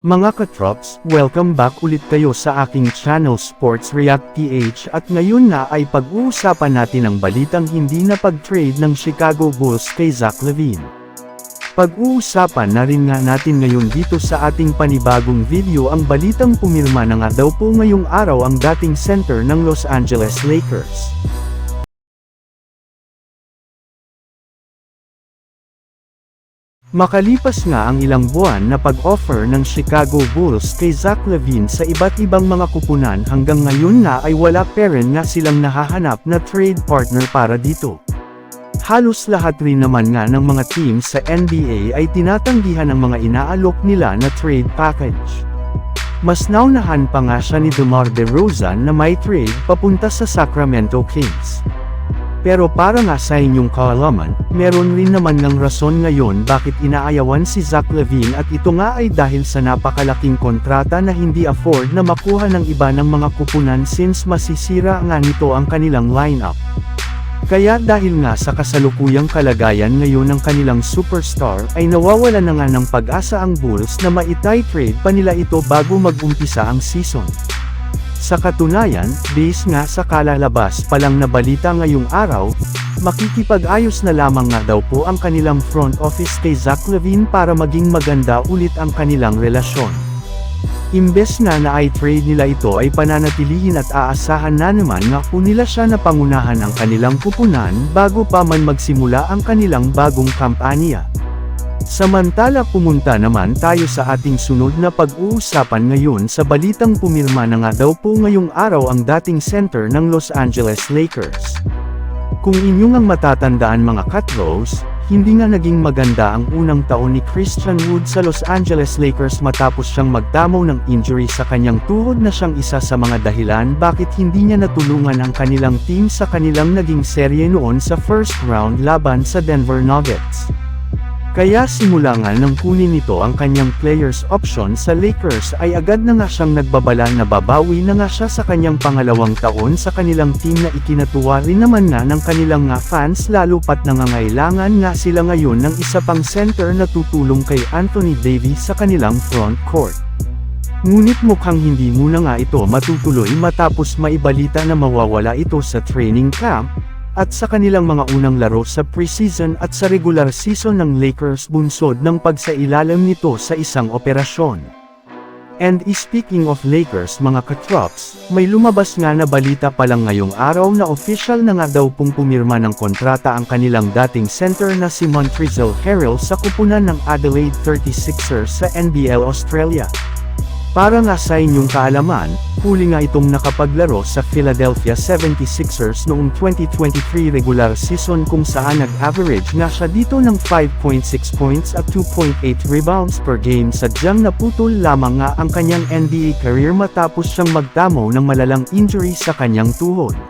Mga katrops, welcome back ulit kayo sa aking channel Sports React PH at ngayon na ay pag-uusapan natin ang balitang hindi na pag-trade ng Chicago Bulls kay Zach Levine. Pag-uusapan na rin nga natin ngayon dito sa ating panibagong video ang balitang pumirma na nga daw po ngayong araw ang dating center ng Los Angeles Lakers. Makalipas nga ang ilang buwan na pag-offer ng Chicago Bulls kay Zach Levine sa iba't ibang mga kupunan hanggang ngayon na ay wala pa rin nga silang nahahanap na trade partner para dito. Halos lahat rin naman nga ng mga teams sa NBA ay tinatanggihan ang mga inaalok nila na trade package. Mas naunahan pa nga siya ni DeMar DeRozan na may trade papunta sa Sacramento Kings. Pero para nga sa inyong kaalaman, meron rin naman ng rason ngayon bakit inaayawan si Zach Levine at ito nga ay dahil sa napakalaking kontrata na hindi afford na makuha ng iba ng mga kupunan since masisira nga nito ang kanilang lineup. Kaya dahil nga sa kasalukuyang kalagayan ngayon ng kanilang superstar ay nawawala na nga ng pag-asa ang Bulls na maitay-trade pa nila ito bago mag-umpisa ang season. Sa katunayan, base nga sa kalalabas pa lang na balita ngayong araw, makikipag-ayos na lamang nga daw po ang kanilang front office kay Zach Levine para maging maganda ulit ang kanilang relasyon. Imbes na na i-trade nila ito ay pananatilihin at aasahan na naman nga po nila siya na pangunahan ang kanilang kupunan bago pa man magsimula ang kanilang bagong kampanya. Samantala pumunta naman tayo sa ating sunod na pag-uusapan ngayon sa balitang pumirma na nga daw po ngayong araw ang dating center ng Los Angeles Lakers. Kung inyong ang matatandaan mga Cutros, hindi nga naging maganda ang unang taon ni Christian Wood sa Los Angeles Lakers matapos siyang magdamaw ng injury sa kanyang tuhod na siyang isa sa mga dahilan bakit hindi niya natulungan ang kanilang team sa kanilang naging serye noon sa first round laban sa Denver Nuggets. Kaya simula nga nang kunin nito ang kanyang players option sa Lakers ay agad na nga siyang nagbabala na babawi na nga siya sa kanyang pangalawang taon sa kanilang team na ikinatuwa rin naman nga ng kanilang nga fans lalo pat nangangailangan nga sila ngayon ng isa pang center na tutulong kay Anthony Davis sa kanilang front court. Ngunit mukhang hindi muna nga ito matutuloy matapos maibalita na mawawala ito sa training camp, at sa kanilang mga unang laro sa preseason at sa regular season ng Lakers bunsod ng pagsailalim nito sa isang operasyon. And speaking of Lakers mga katrops, may lumabas nga na balita pa lang ngayong araw na official na nga daw pong pumirma ng kontrata ang kanilang dating center na si Montrezl Harrell sa kupunan ng Adelaide 36ers sa NBL Australia. Para nga sa inyong kaalaman, huli nga itong nakapaglaro sa Philadelphia 76ers noong 2023 regular season kung saan nag-average nga siya dito ng 5.6 points at 2.8 rebounds per game sadyang naputol lamang nga ang kanyang NBA career matapos siyang magdamo ng malalang injury sa kanyang tuhod.